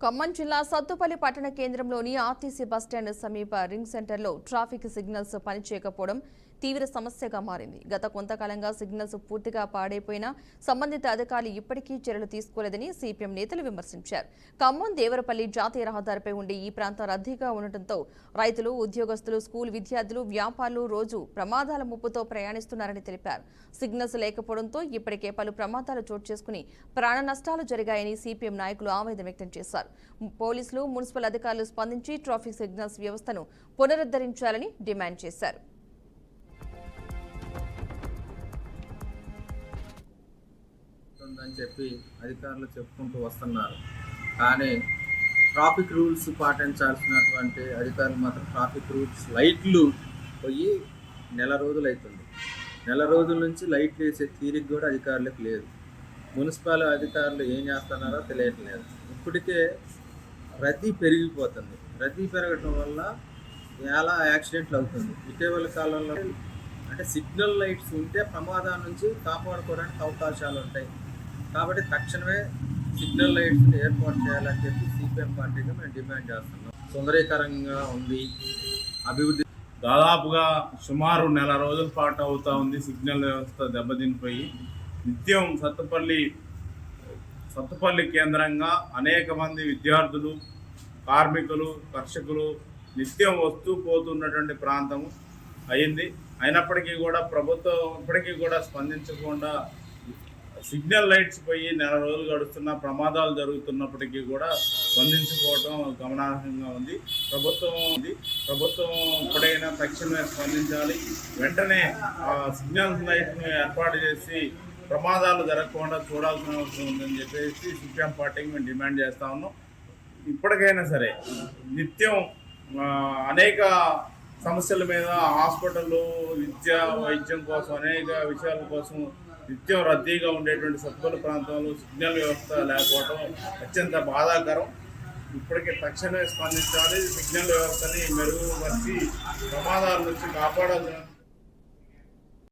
ఖమ్మం జిల్లా సత్తుపల్లి పట్టణ కేంద్రంలోని ఆర్టీసీ బస్టాండ్ సమీప రింగ్ సెంటర్లో ట్రాఫిక్ సిగ్నల్స్ పనిచేయకపోవడం తీవ్ర సమస్యగా మారింది. గత కొంతకాలంగా సిగ్నల్స్ పూర్తిగా పాడైపోయినా సంబంధిత అధికారులు ఇప్పటికీ చర్యలు తీసుకోలేదని సిపిఎం నేతలు విమర్శించారు. ఖమ్మం దేవరపల్లి జాతీయ రహదారిపై ఉండే ఈ ప్రాంతం రద్దీగా ఉండటంతో రైతులు ఉద్యోగస్తులు స్కూల్ విద్యార్థులు వ్యాపారులు రోజు ప్రమాదాల ముప్పుతో ప్రయాణిస్తున్నారని తెలిపారు. సిగ్నల్స్ లేకపోవడంతో ఇప్పటికే పలు ప్రమాదాలు చోటు చేసుకుని ప్రాణ నష్టాలు జరిగాయని సిపిఎం నాయకులు ఆవేదన వ్యక్తం చేశారు. పోలీసులు మున్సిపల్ అధికారులు స్పందించి ట్రాఫిక్ సిగ్నల్స్ వ్యవస్థను పునరుద్ధరించాలని డిమాండ్ చేశారు. ఉందని చెప్పి అధికారులు చెప్పుకుంటూ వస్తున్నారు. కానీ ట్రాఫిక్ రూల్స్ పాటించాల్సినటువంటి అధికారులు మాత్రం ట్రాఫిక్ రూల్స్ లైట్లు పోయి నెల రోజులు అవుతుంది. నెల రోజుల నుంచి లైట్లు వేసే తీరిక కూడా అధికారులకు లేదు. మున్సిపల్ అధికారులు ఏం చేస్తున్నారో తెలియట్లేదు. ఇప్పటికే రద్దీ పెరిగిపోతుంది. రద్దీ పెరగటం వల్ల చాలా యాక్సిడెంట్లు అవుతుంది. ఇటీవల కాలంలో అంటే సిగ్నల్ లైట్స్ ఉంటే ప్రమాదం నుంచి కాపాడుకోవడానికి అవకాశాలు ఉంటాయి. కాబట్టి తక్షణమే సిగ్నల్ లైట్స్ ఏర్పాటు చేయాలని చెప్పి సిపిఎం పార్టీగా మేము డిమాండ్ చేస్తున్నాం. సుందరీకరంగా ఉంది. అభివృద్ధి దాదాపుగా సుమారు నెల రోజుల పాటు అవుతా ఉంది. సిగ్నల్ వ్యవస్థ దెబ్బతినిపోయి నిత్యం సత్తుపల్లి సత్తుపల్లి కేంద్రంగా అనేక మంది విద్యార్థులు కార్మికులు కర్షకులు నిత్యం వస్తూ పోతున్నటువంటి ప్రాంతం అయింది. అయినప్పటికీ కూడా ప్రభుత్వం ఇప్పటికీ కూడా స్పందించకుండా సిగ్నల్ లైట్స్ పోయి నెల రోజులు గడుస్తున్న ప్రమాదాలు జరుగుతున్నప్పటికీ కూడా స్పందించుకోవడం గమనార్హంగా ఉంది. ప్రభుత్వం ఉంది. ప్రభుత్వం ఇప్పుడైనా తక్షణమే స్పందించాలి. వెంటనే ఆ సిగ్నల్ లైట్ను ఏర్పాటు చేసి ప్రమాదాలు జరగకుండా చూడాల్సిన అవసరం ఉందని చెప్పేసి సిపిఎం పార్టీకి మేము డిమాండ్ చేస్తా ఉన్నాం. ఇప్పటికైనా సరే నిత్యం అనేక సమస్యల మీద హాస్పిటల్ విద్య వైద్యం కోసం అనేక విషయాల కోసం నిత్యం రద్దీగా ఉండేటువంటి సత్తుపల్లి ప్రాంతంలో సిగ్నల్ వ్యవస్థ లేకపోవడం అత్యంత బాధాకరం. ఇప్పటికే తక్షణమే స్పందించాలి. సిగ్నల్ వ్యవస్థని మెరుగుపరిచి ప్రమాదాల నుంచి కాపాడాల్సిన